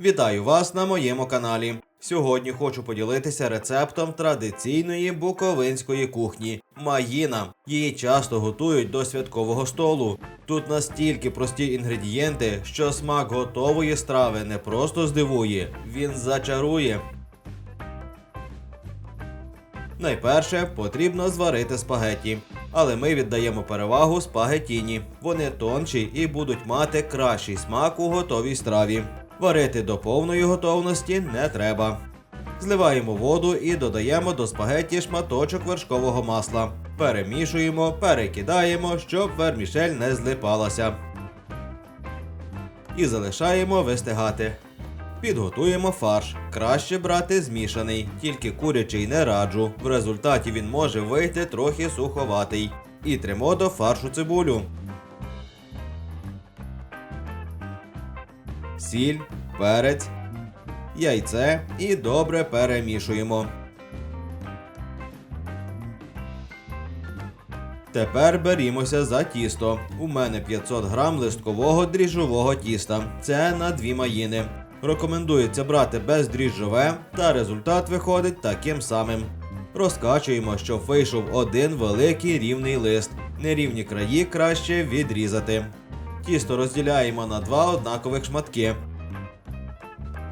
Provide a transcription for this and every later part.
Вітаю вас на моєму каналі. Сьогодні хочу поділитися рецептом традиційної буковинської кухні маїна. Її часто готують до святкового столу. Тут настільки прості інгредієнти, що смак готової страви не просто здивує, він зачарує. Найперше потрібно зварити спагетті, але ми віддаємо перевагу спагетіні. Вони тонші і будуть мати кращий смак у готовій страві. Варити до повної готовності не треба. Зливаємо воду і додаємо до спагетті шматочок вершкового масла. Перемішуємо, перекидаємо, щоб вермішель не злипалася. І залишаємо вистигати. Підготуємо фарш. Краще брати змішаний, тільки курячий не раджу. В результаті він може вийти трохи суховатий. І тримо до фаршу цибулю. Сіль, перець, яйце і добре перемішуємо. Тепер берімося за тісто. У мене 500 грам листкового дріжджового тіста. Це на дві маїни. Рекомендується брати бездріжджове, та результат виходить таким самим. Розкачуємо, щоб вийшов один великий рівний лист. Нерівні краї краще відрізати. Тісто розділяємо на два однакових шматки.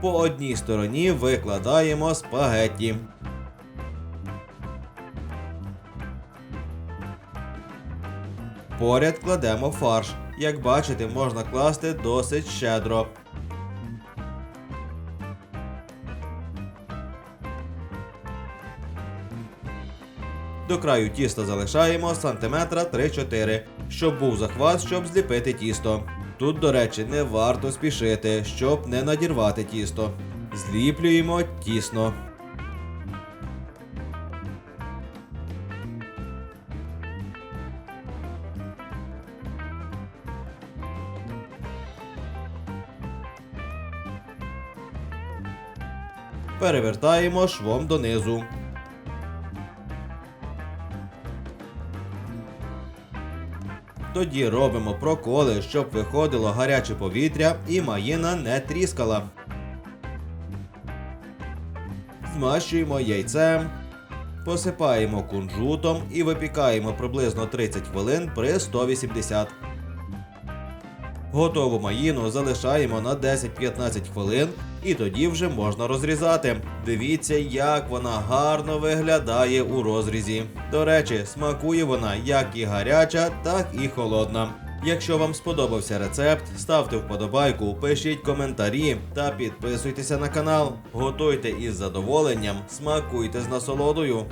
По одній стороні викладаємо спагетті. Поряд кладемо фарш. Як бачите, можна класти досить щедро. До краю тіста залишаємо сантиметра 3-4, щоб був захват, щоб зліпити тісто. Тут, до речі, не варто спішити, щоб не надірвати тісто. Зліплюємо тісно. Перевертаємо швом донизу. Тоді робимо проколи, щоб виходило гаряче повітря і маїна не тріскала. Змащуємо яйцем, посипаємо кунжутом і випікаємо приблизно 30 хвилин при 180. Готову маїну залишаємо на 10-15 хвилин і тоді вже можна розрізати. Дивіться, як вона гарно виглядає у розрізі. До речі, смакує вона як і гаряча, так і холодна. Якщо вам сподобався рецепт, ставте вподобайку, пишіть коментарі та підписуйтеся на канал. Готуйте із задоволенням, смакуйте з насолодою.